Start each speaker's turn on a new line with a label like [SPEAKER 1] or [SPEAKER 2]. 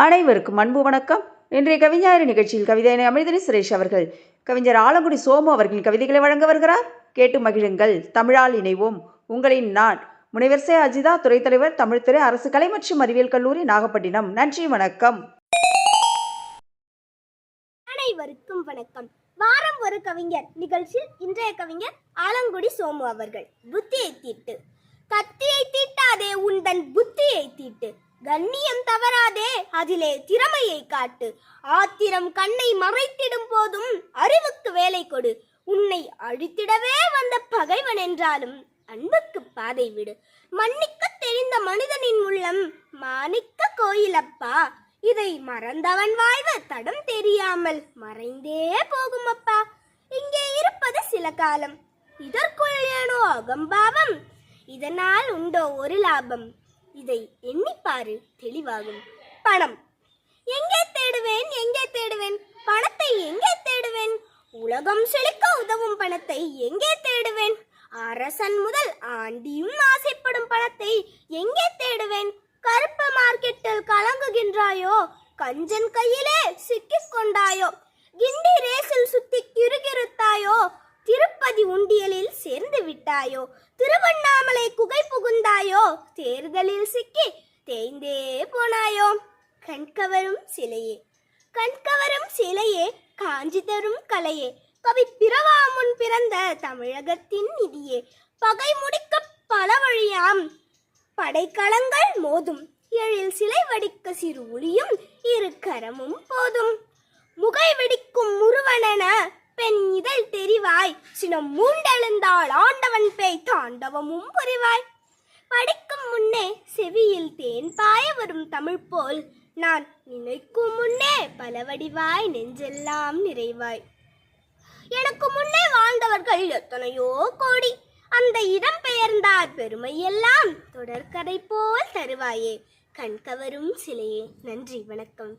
[SPEAKER 1] அனைவருக்கும் அன்பு வணக்கம். இன்றைய கவிஞாயிறு நிகழ்ச்சியில் கவிதையினை அமிர்தனி சுரேஷ் அவர்கள் கவிஞர் ஆலங்குடி சோமு அவர்களின் கவிதைகளை வழங்க வருகிறார். கேட்டு மகிழுங்கள். தமிழால் இணைவோம். உங்களின் நான் முனைவர் சே அஜிதா துறைத்தலைவர் தமிழ்துறை அரசு கலை மற்றும் அறிவியல் கல்லூரி நாகப்பட்டினம். நன்றி வணக்கம்.
[SPEAKER 2] அனைவருக்கும் வணக்கம். வாரம் ஒரு கவிஞர் நிகழ்ச்சியில் இன்றைய கவிஞர் ஆலங்குடி சோமு அவர்கள் புத்தியை தீட்டு. கத்தியை உன் உந்தன் புத்தியை தீட்டு. கண்ணியம் தவறாதே அதிலே திறமையை காட்டு. ஆத்திரம் கண்ணை மறைத்திடும் போதும் அறிவுக்கு வேலை கொடு. உன்னை அழித்திடவே வந்த பகைவன் என்றாலும் அன்புக்கு பாதை விடு. மன்னிக்க தெரிந்த மனிதனின் உள்ளம் மாணிக்க கோயிலப்பா. இதை மறந்தவன் வாழ்வு தடம் தெரியாமல் மறைந்தே போகும் அப்பா இங்கே இருப்பது சில காலம். இதற்குள் ஏனோ அகம்பாவம் இதனால் உண்டோ ஒரு லாபம்? இதை எண்ணிப்பாரு தெளிவாகும். பணம். எங்கே தேடுவேன் எங்கே தேடுவேன்? பணத்தை எங்கே தேடுவேன்? உலகம் செழிக்க உதவும் பணத்தை எங்கே தேடுவேன்? அரசன் முதல் ஆண்டியும் ஆசைப்படும் பணத்தை எங்கே தேடுவேன்? கருப்பு மார்க்கெட்டில் கலங்குகின்றாயோ? கஞ்சன் கையிலே சிக்கிக் கொண்டாயோ? விட்டாயோ திருவண்ணாமலை குகை புகுந்தாயோ? தேர்தலில் சிக்கி தேய்ந்தே போனாயோ? கண்கவரும் சிலையே கண்கவரும் சிலையே காஞ்சி தரும் கலையே கவி பிறவாமுன் பிறந்த தமிழகத்தின் நிதியே பகை முடிக்க பல வழியாம். படைக்கலங்கள் மோதும் எழில் சிலை வடிக்க சிறு ஒளியும் இரு கரமும் போதும். முகை வெடிக்கும் முருவனென பெண் இதழ் தெரிவாய். சினம் மூண்டெழுந்தாள் ஆண்டவன் பேய் தாண்டவமும் புரிவாய் படிக்கும் முன்னே செவியில் தேன் பாய வரும் தமிழ் போல் நான் நினைக்கும் முன்னே பல வடிவாய் நெஞ்செல்லாம் நிறைவாய். எனக்கு முன்னே வாழ்ந்தவர்கள் எத்தனையோ கோடி. அந்த இடம் பெயர்ந்தார் பெருமையெல்லாம் தொடர்கதை போல் தருவாயே. கண்கவரும் சிலையே. நன்றி வணக்கம்.